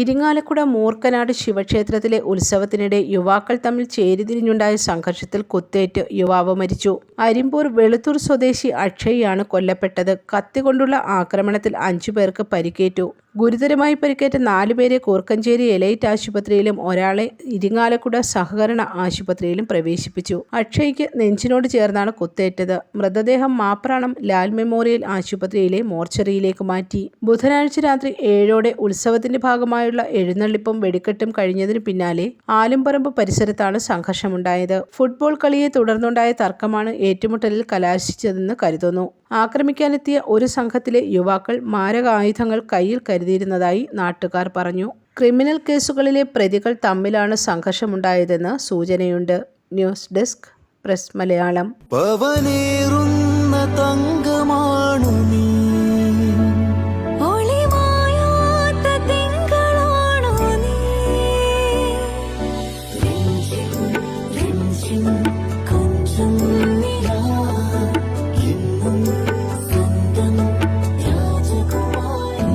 ഇരിങ്ങാലക്കുട മൂർക്കനാട് ശിവക്ഷേത്രത്തിലെ ഉത്സവത്തിനിടെ യുവാക്കൾ തമ്മിൽ ചേരിതിരിഞ്ഞുണ്ടായ സംഘർഷത്തിൽ കുത്തേറ്റ് യുവാവ് മരിച്ചു. അരിമ്പൂർ വെളുത്തൂർ സ്വദേശി അക്ഷയ് ആണ് കൊല്ലപ്പെട്ടത്. കത്തികൊണ്ടുള്ള ആക്രമണത്തിൽ അഞ്ചു പേർക്ക് പരിക്കേറ്റു. ഗുരുതരമായി പരിക്കേറ്റ നാലുപേരെ കൂർക്കഞ്ചേരി എലൈറ്റ് ആശുപത്രിയിലും ഒരാളെ ഇരിങ്ങാലക്കുട സഹകരണ ആശുപത്രിയിലും പ്രവേശിപ്പിച്ചു. അക്ഷയ്ക്ക് നെഞ്ചിനോട് ചേർന്നാണ് കുത്തേറ്റത്. മൃതദേഹം മാപ്രാണം ലാൽ മെമ്മോറിയൽ ആശുപത്രിയിലെ മോർച്ചറിയിലേക്ക് മാറ്റി. ബുധനാഴ്ച രാത്രി ഏഴോടെ ഉത്സവത്തിന്റെ ഭാഗമായുള്ള എഴുന്നള്ളിപ്പും വെടിക്കെട്ടും കഴിഞ്ഞതിന് പിന്നാലെ ആലുംപറമ്പ് പരിസരത്താണ് സംഘർഷമുണ്ടായത്. ഫുട്ബോൾ കളിയെ തുടർന്നുണ്ടായ തർക്കമാണ് ഏറ്റുമുട്ടലിൽ കലാശിച്ചതെന്ന് കരുതുന്നു. ആക്രമിക്കാനെത്തിയ ഒരു സംഘത്തിലെ യുവാക്കൾ മാരകായുധങ്ങൾ കയ്യിൽ കരുതിയിരുന്നതായി നാട്ടുകാർ പറഞ്ഞു. ക്രിമിനൽ കേസുകളിലെ പ്രതികൾ തമ്മിലാണ് സംഘർഷമുണ്ടായതെന്ന് സൂചനയുണ്ട്. News desk press Malayalam. തങ്കമാണു നീ. ഒളിമായാത്ത തിങ്കളാണോ